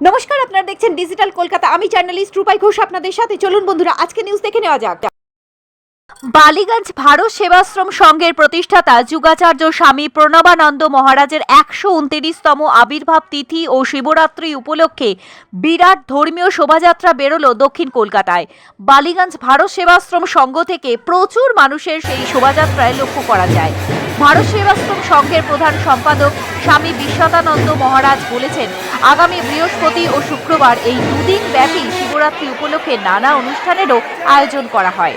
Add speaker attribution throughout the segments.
Speaker 1: নমস্কার, আপনারা দেখছেন ডিজিটাল কলকাতা আমি জার্নালিস্ট রূপাই ঘোষ আপনাদের সাথে। চলুন বন্ধুরা, আজকে নিউজ দেখে নেওয়া যাক। বালিগঞ্জ ভারত সেবাশ্রম সংঘের প্রতিষ্ঠাতা যুগাচার্য স্বামী প্রণবানন্দ মহারাজের একশো উনত্রিশতম আবির্ভাব তিথি ও শিবরাত্রি উপলক্ষে বিরাট ধর্মীয় শোভাযাত্রা বেরোলো দক্ষিণ কলকাতায়। বালিগঞ্জ ভারত সেবাশ্রম সংঘ থেকে প্রচুর মানুষের সেই শোভাযাত্রায় লক্ষ্য করা যায়। ভারত সেবাশ্রম সংঘের প্রধান সম্পাদক স্বামী বিশ্বতানন্দ মহারাজ বলেছেন, আগামী বৃহস্পতি ও শুক্রবার এই দুদিন ব্যাপী শিবরাত্রি উপলক্ষে নানা অনুষ্ঠানেরও আয়োজন করা হয়।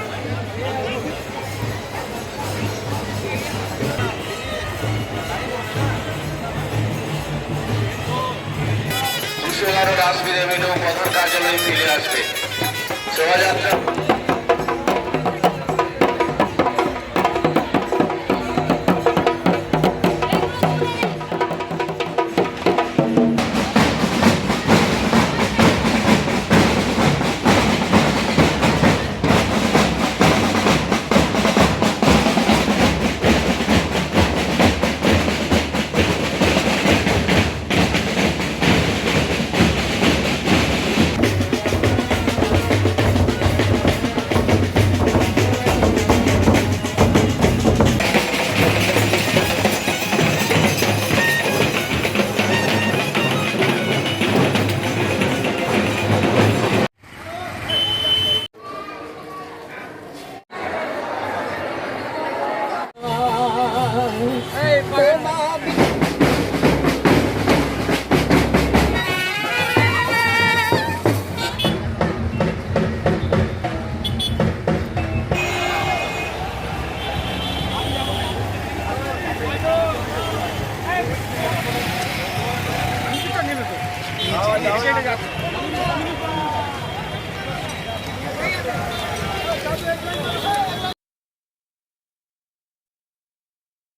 Speaker 2: বিশ্বভারত আসবে এবং পথর কার্যালয়ে ফিরে আসবে। শোভাযাত্রা।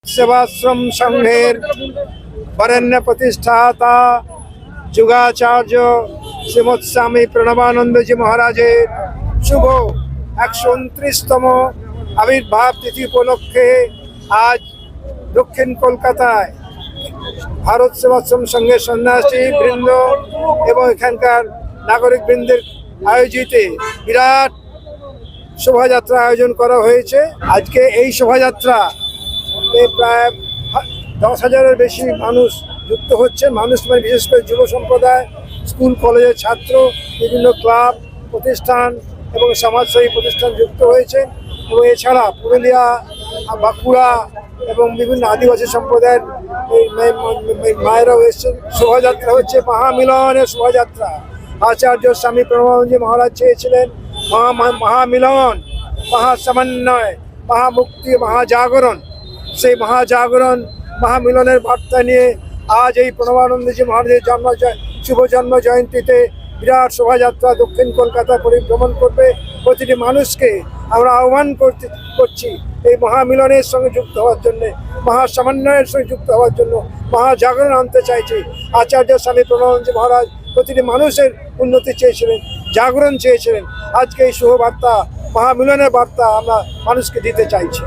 Speaker 3: সেবাশ্রম সংঘের বরেণ্য প্রতিষ্ঠাতা যুগাচার্য শ্রীমৎ স্বামী প্রণবানন্দজি মহারাজের শুভ একশো উনত্রিশতম আবির্ভাব তিথি উপলক্ষে আজ দক্ষিণ কলকাতায় ভারত সেবাশ্রম সঙ্গে সন্ন্যাসী বৃন্দ এবং এখানকার নাগরিক বৃন্দের আয়োজিত বিরাট শোভাযাত্রা আয়োজন করা হয়েছে। আজকে এই শোভাযাত্রা প্রায় দশ হাজারের বেশি মানুষ যুক্ত হচ্ছে। মানুষ মানে বিশেষ করে যুব সম্প্রদায়, স্কুল, কলেজের ছাত্র, বিভিন্ন ক্লাব, প্রতিষ্ঠান এবং সমাজসেবী প্রতিষ্ঠান যুক্ত হয়েছে। এবং এছাড়া পুরুলিয়া, বাঁকুড়া এবং বিভিন্ন আদিবাসী সম্প্রদায়ের মায়েরাও এসছেন। শোভাযাত্রা হচ্ছে মহামিলনের শোভাযাত্রা। আচার্য স্বামী প্রণবানন্দজি মহারাজ চেয়েছিলেন মহা মহা- মহামিলন, মহাসমন্বয়, মহামুক্তি, মহাজাগরণ। সেই মহাজাগরণ, মহামিলনের বার্তা নিয়ে আজ এই প্রণবানন্দজি মহারাজের জন্ম শুভ জন্ম জয়ন্তীতে বিরাট শোভাযাত্রা দক্ষিণ কলকাতা পরিভ্রমণ করবে। প্রতিটি মানুষকে আমরা আহ্বান করতে, করছি এই মহামিলনের সঙ্গে যুক্ত হওয়ার জন্যে, মহাসমন্বয়ের সঙ্গে যুক্ত হওয়ার জন্য মহাজাগরণ আনতে চাইছি। আচার্য স্বামী প্রণবজি মহারাজ প্রতিটি মানুষের উন্নতি চেয়েছিলেন, জাগরণ চেয়েছিলেন। আজকে এই শুভবার্তা মহামিলনের বার্তা আমরা মানুষকে দিতে চাইছি।